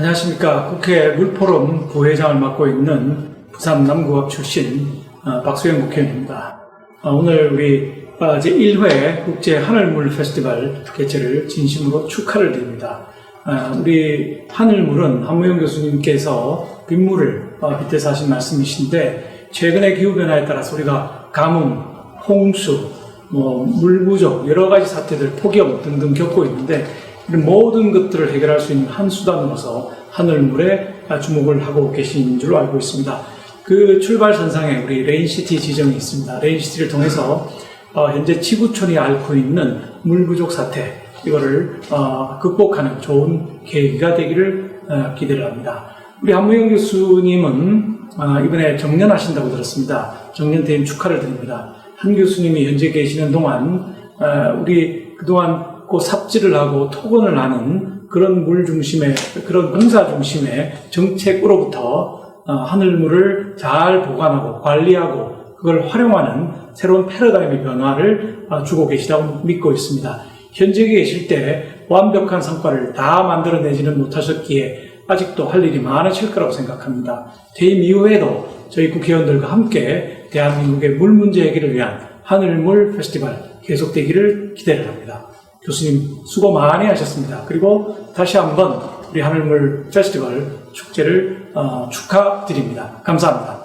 안녕하십니까. 국회 물포럼 부회장을 맡고 있는 부산 남구갑 출신 어, 박수영 국회의원입니다. 어, 오늘 우리 어, 제1회 국제 하늘물 페스티벌 개최를 진심으로 축하를 드립니다. 어, 우리 하늘물은 한무영 교수님께서 빗물을 어, 빗대서 하신 말씀이신데 최근의 기후변화에 따라서 우리가 가뭄, 홍수, 뭐, 물 부족, 여러 가지 사태들, 폭염 등등 겪고 있는데, 모든 것들을 해결할 수 있는 한 수단으로서 하늘물에 주목을 하고 계신 줄로 알고 있습니다. 그 출발 선상에 우리 레인시티 지정이 있습니다. 레인시티를 통해서 어, 현재 지구촌이 앓고 있는 물 부족 사태, 이거를 어, 극복하는 좋은 계기가 되기를 어, 기대를 합니다. 우리 한무영 교수님은 어, 이번에 정년하신다고 들었습니다. 정년 퇴임 축하를 드립니다. 한 교수님이 현재 계시는 동안 어, 우리 그동안 그 삽질을 하고 토건을 하는 그런 물 중심의 그런 공사 중심의 정책으로부터 어, 하늘물을 잘 보관하고 관리하고 그걸 활용하는 새로운 패러다임의 변화를 어, 주고 계시다고 믿고 있습니다. 현재 계실 때 완벽한 성과를 다 만들어내지는 못하셨기에 아직도 할 일이 많으실 거라고 생각합니다. 퇴임 이후에도 저희 국회의원들과 함께 대한민국의 물 문제 해결을 위한 하늘물 페스티벌 계속되기를 기대를 합니다. 교수님 수고 많이 하셨습니다. 그리고 다시 한번 우리 하늘물 페스티벌 축제를 어, 축하드립니다. 감사합니다.